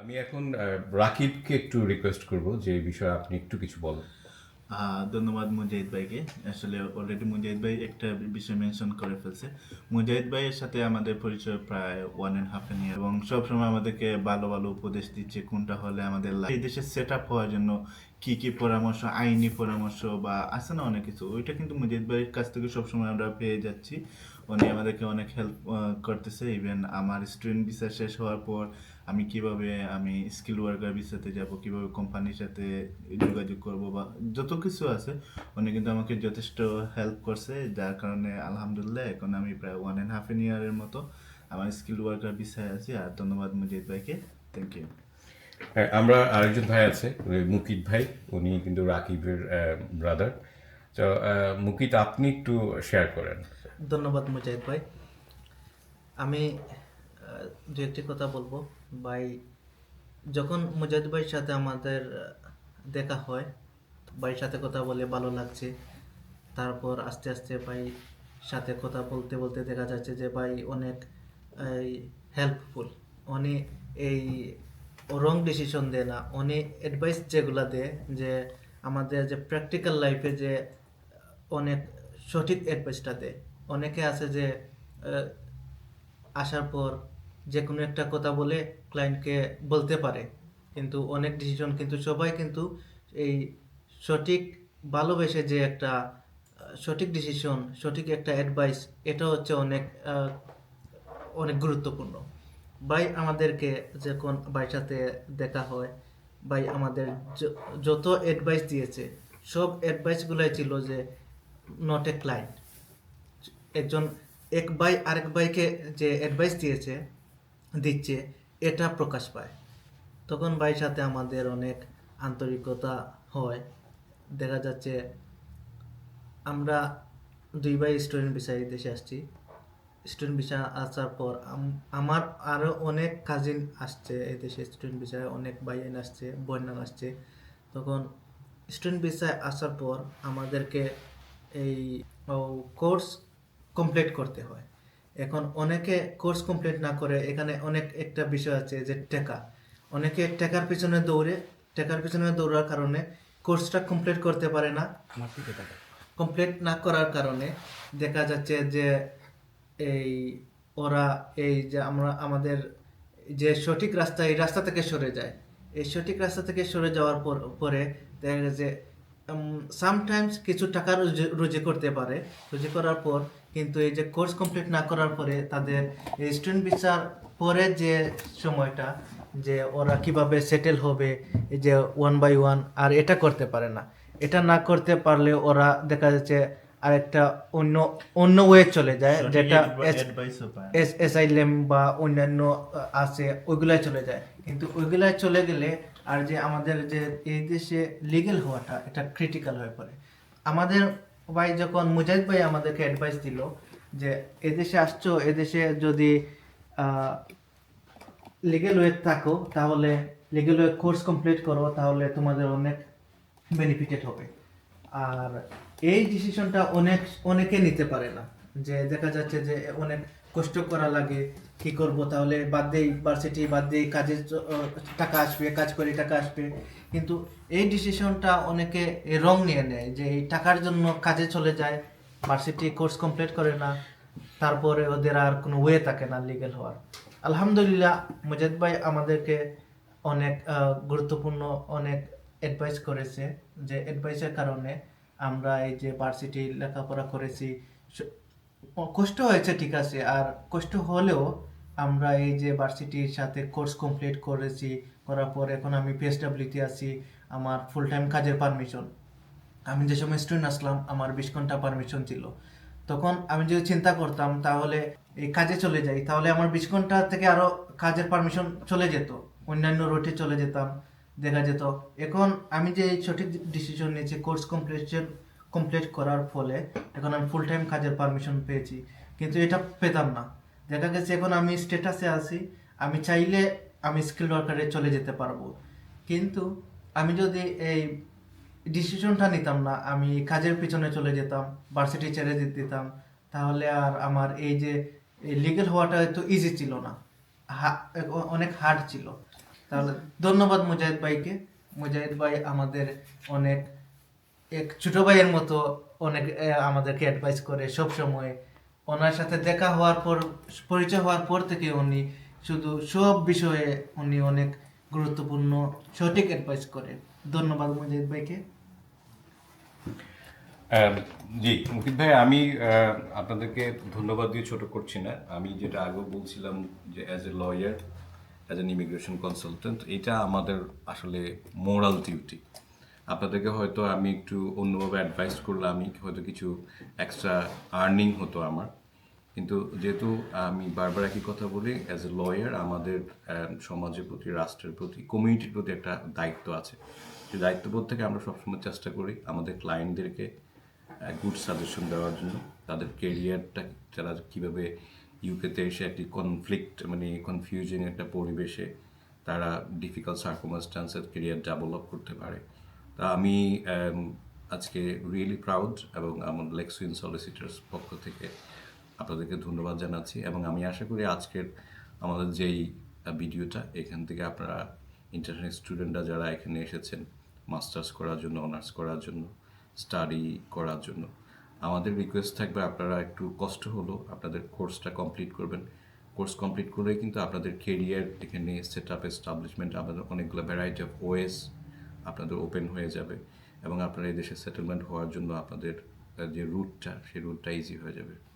আমি এখন রাকিবকে একটু রিকোয়েস্ট করব যে বিষয়ে আপনি একটু কিছু বলেন। ধন্যবাদ মুজাহিদ ভাইকে। আসলে অলরেডি মুজাহিদ ভাই একটা বিষয় মেনশন করে ফেলছে। মুজাহিদ ভাইয়ের সাথে আমাদের পরিচয় প্রায় one and half an year এবং সবসময় আমাদেরকে ভালো ভালো উপদেশ দিচ্ছে কোনটা হলে আমাদের এই দেশে সেট আপ হওয়ার জন্য কি কি পরামর্শ, আইনি পরামর্শ বা আছে না অনেক কিছু? ওইটা কিন্তু মুজাহিদ ভাইয়ের কাছ থেকে সবসময় আমরা পেয়ে যাচ্ছি। উনি আমাদেরকে অনেক হেল্প করতেছে ইভেন আমার স্টুডেন্ট ভিসা শেষ হওয়ার পর আমি কীভাবে আমি স্কিল ওয়ার্কার ভিসাতে যাব, কীভাবে কোম্পানির সাথে যোগাযোগ করব বা যত কিছু আছে, উনি কিন্তু আমাকে যথেষ্ট হেল্প করছে, যার কারণে আলহামদুলিল্লাহ এখন আমি প্রায় ওয়ান অ্যান্ড হাফ এন ইয়ারের মতো আমার স্কিল ওয়ার্কার ভিসায় আছি, আর ধন্যবাদ মুজিদ ভাইকে থ্যাংক ইউ আমরা আরেকজন ভাই আছে মুকিত ভাই, উনি কিন্তু রাকিবের ব্রাদার তো মুকিত, আপনি একটু শেয়ার করেন। ধন্যবাদ মুজাহিদ ভাই। আমি দু একটি কথা বলব। ভাই, যখন মুজাহিদ ভাইয়ের সাথে আমাদের দেখা হয়, ভাইয়ের সাথে কথা বলে ভালো লাগছে। তারপর আস্তে আস্তে ভাই সাথে কথা বলতে বলতে দেখা যাচ্ছে যে ভাই অনেক হেল্পফুল উনি এই রং ডিসিশন দেয় না। উনি অ্যাডভাইস যেগুলা দেয় যে আমাদের যে প্র্যাকটিক্যাল লাইফে যে অনেক সঠিক অ্যাডভাইসটা দেয়। অনেকে আছে যে আসার পর যে কোনো একটা কথা বলে ক্লায়েন্টকে বলতে পারে। কিন্তু অনেক ডিসিশন কিন্তু সবাই কিন্তু এই সঠিক ভালোবেসে যে একটা, সঠিক ডিসিশন সঠিক একটা অ্যাডভাইস এটা হচ্ছে অনেক অনেক গুরুত্বপূর্ণ। ভাই, আমাদেরকে যখন ভাইয়ের সাথে দেখা হয়, ভাই আমাদের যত অ্যাডভাইস দিয়েছে, সব অ্যাডভাইসগুলাই ছিল যে নট এ ক্লায়েন্ট একজন এক ভাই আরেক ভাইকে যে অ্যাডভাইস দিয়েছে, দিচ্ছে, এটা প্রকাশ পায়। তখন ভাইয়ের সাথে আমাদের অনেক আন্তরিকতা হয়। দেখা যাচ্ছে আমরা দুই ভাই স্টুডেন্ট বিষয়ে দেশে আসছি। স্টুডেন্ট ভিসা আসার পর আম- আমার আরও অনেক কাজিন আসছে এই দেশে স্টুডেন্ট ভিসায় অনেক ভাইয়েন আসছে বোনান আসছে। তখন স্টুডেন্ট ভিসায় আসার পর আমাদেরকে এই কোর্স কমপ্লিট করতে হয়। এখন অনেকে কোর্স কমপ্লিট না করে এখানে অনেক একটা বিষয় আছে যে টাকা। অনেকে টাকার পিছনে দৌড়ে টাকার পিছনে দৌড়ার কারণে কোর্সটা কমপ্লিট করতে পারে না। কমপ্লিট না করার কারণে দেখা যাচ্ছে যে এই ওরা এই যে আমরা আমাদের যে সঠিক রাস্তা এই রাস্তা থেকে সরে যায়। এই সঠিক রাস্তা থেকে সরে যাওয়ার পর পরে দেখা গেছে সামটাইমস কিছু টাকা রুজি- রুজি করতে পারে। রুজি করার পর কিন্তু এই যে কোর্স কমপ্লিট না করার পরে তাদের স্টুডেন্ট ভিসার পরে যে সময়টা যে ওরা কীভাবে সেটেল হবে এই যে ওয়ান বাই ওয়ান আর এটা করতে পারে না। এটা না করতে পারলে ওরা দেখা যাচ্ছে আরেকটা অন্য অন্য ওয়ে চলে যায় যেটা এস- এস এসাইলেম বা অন্যান্য আছে ওইগুলাই চলে যায়। কিন্তু ওইগুলাই চলে গেলে আর যে আমাদের যে এই দেশে লিগেল হওয়াটা এটা ক্রিটিক্যাল হয়ে পড়ে। আমাদের ভাই যখন মুজাহিদ ভাই আমাদেরকে অ্যাডভাইস দিল যে, এদেশে আসছো, এদেশে যদি লিগেল ওয়েট থাকো, তাহলে লিগেল ওয়েট কোর্স কমপ্লিট করো, তাহলে তোমাদের অনেক বেনিফিটেড হবে। আর এই ডিসিশনটা অনেক, অনেকে নিতে পারে না। যে দেখা যাচ্ছে যে অনেক কষ্ট করা লাগে কি করব তাহলে? বাদ দিয়ে ইউনিভার্সিটি বাদ দিয়ে কাজের জ- আহ, টাকা আসবে কাজ করে টাকা আসবে। কিন্তু এই ডিসিশনটা অনেকে রং নিয়ে নেয় যে এই টাকার জন্য কাজে চলে যায় ভার্সিটি কোর্স কমপ্লিট করে না তারপরে ওদের আর কোনো ওয়ে থাকে না লিগেল হওয়ার। আলহামদুলিল্লাহ মুজাদ ভাই আমাদেরকে অনেক গুরুত্বপূর্ণ অনেক অ্যাডভাইস করেছে। যে অ্যাডভাইসের কারণে আমরা এই যে ভার্সিটি লেখাপড়া করেছি কষ্ট হয়েছে, ঠিক আছে। আর কষ্ট হলেও আমরা এই যে ভার্সিটির সাথে কোর্স কমপ্লিট করেছি, করার পর এখন আমি পিএসডাব্লিউতে আছি, আমার ফুল টাইম কাজের পারমিশন আমি যে সময় স্টুডেন্ট আসলাম, আমার বিশ ঘণ্টা পারমিশন ছিল। তখন আমি যদি চিন্তা করতাম, তাহলে এই কাজে চলে যাই, তাহলে আমার বিশ ঘণ্টা থেকে আরও কাজের পারমিশন চলে যেত। অন্যান্য রুটে চলে যেতাম, দেখা যেত। এখন আমি যে সঠিক ডিসিশন নিয়েছি কোর্স কমপ্লিটের কমপ্লিট করার ফলে এখন আমি ফুল টাইম কাজের পারমিশন পেয়েছি। কিন্তু এটা পেতাম না। দেখা গেছে এখন আমি স্ট্যাটাসে আছি, আমি চাইলে আমি স্কিল ওয়ার্কারে চলে যেতে পারব। কিন্তু আমি যদি এই ডিসিশনটা নিতাম না, আমি কাজের পিছনে চলে যেতাম ভার্সিটি ছেড়ে দিতে দিতাম, তাহলে আর আমার এই যে লিগেল হওয়াটা এত ইজি ছিল না। অনেক হার্ড ছিল। তাহলে ধন্যবাদ মুজাহিদ ভাইকে। মুজাহিদ ভাই আমাদের অনেক এক ছোট ভাইয়ের মতো অনেক আমাদেরকে অ্যাডভাইস করে সব সময় ওনার সাথে দেখা হওয়ার পর, পরিচয় হওয়ার পর থেকে উনি শুধু সব বিষয়ে উনি অনেক গুরুত্বপূর্ণ, সঠিক অ্যাডভাইস করে। ধন্যবাদ মুজাহিদ ভাইকে। জি, মুকিত ভাই, আমি আপনাদেরকে ধন্যবাদ দিয়ে ছোট করছি না। আমি যেটা আগে বলছিলাম যে as a lawyer as an immigration consultant এটা আমাদের আসলে মোরাল ডিউটি আপনাদেরকে হয়তো আমি একটু অন্যভাবে অ্যাডভাইস করলে আমি হয়তো কিছু এক্সট্রা আর্নিং হতো আমার। কিন্তু যেহেতু আমি বারবার একই কথা বলি অ্যাজ এ লয়ার আমাদের সমাজের প্রতি, রাষ্ট্রের প্রতি কমিউনিটির প্রতি একটা দায়িত্ব আছে। সেই দায়িত্ববোধ থেকে আমরা সবসময় চেষ্টা করি আমাদের ক্লায়েন্টদেরকে গুড সাজেশন দেওয়ার জন্য। তাদের কেরিয়ারটা তারা কীভাবে ইউকেতে এসে একটি কনফ্লিক্ট মানে কনফিউজিং একটা পরিবেশে তারা ডিফিকাল্ট সার্কমাস্টান্সের কেরিয়ার ডেভেলপ করতে পারে। আমি um, আজকে রিয়েলি প্রাউড এবং আমার লেক্সুইন সলিসিটার্স পক্ষ থেকে আপনাদেরকে ধন্যবাদ জানাচ্ছি এবং আমি আশা করি আজকের আমাদের যেই ভিডিওটা এখান থেকে আপনারা ইন্টারন্যাশনাল স্টুডেন্টরা যারা এখানে এসেছেন মাস্টার্স করার জন্য অনার্স করার জন্য স্টাডি করার জন্য আমাদের রিকোয়েস্ট থাকবে আপনারা একটু কষ্ট হলো আপনাদের কোর্সটা কমপ্লিট করবেন। কোর্স কমপ্লিট করে কিন্তু আপনাদের কেরিয়ার এখানে সেট আপ এস্টাবলিশমেন্ট আপনাদের অনেকগুলো ভ্যারাইটি অফ ওয়েস আপনাদের ওপেন হয়ে যাবে এবং আপনারা এই দেশে সেটেলমেন্ট হওয়ার জন্য আপনাদের যে রুটটা সেই রুটটা ইজি হয়ে যাবে।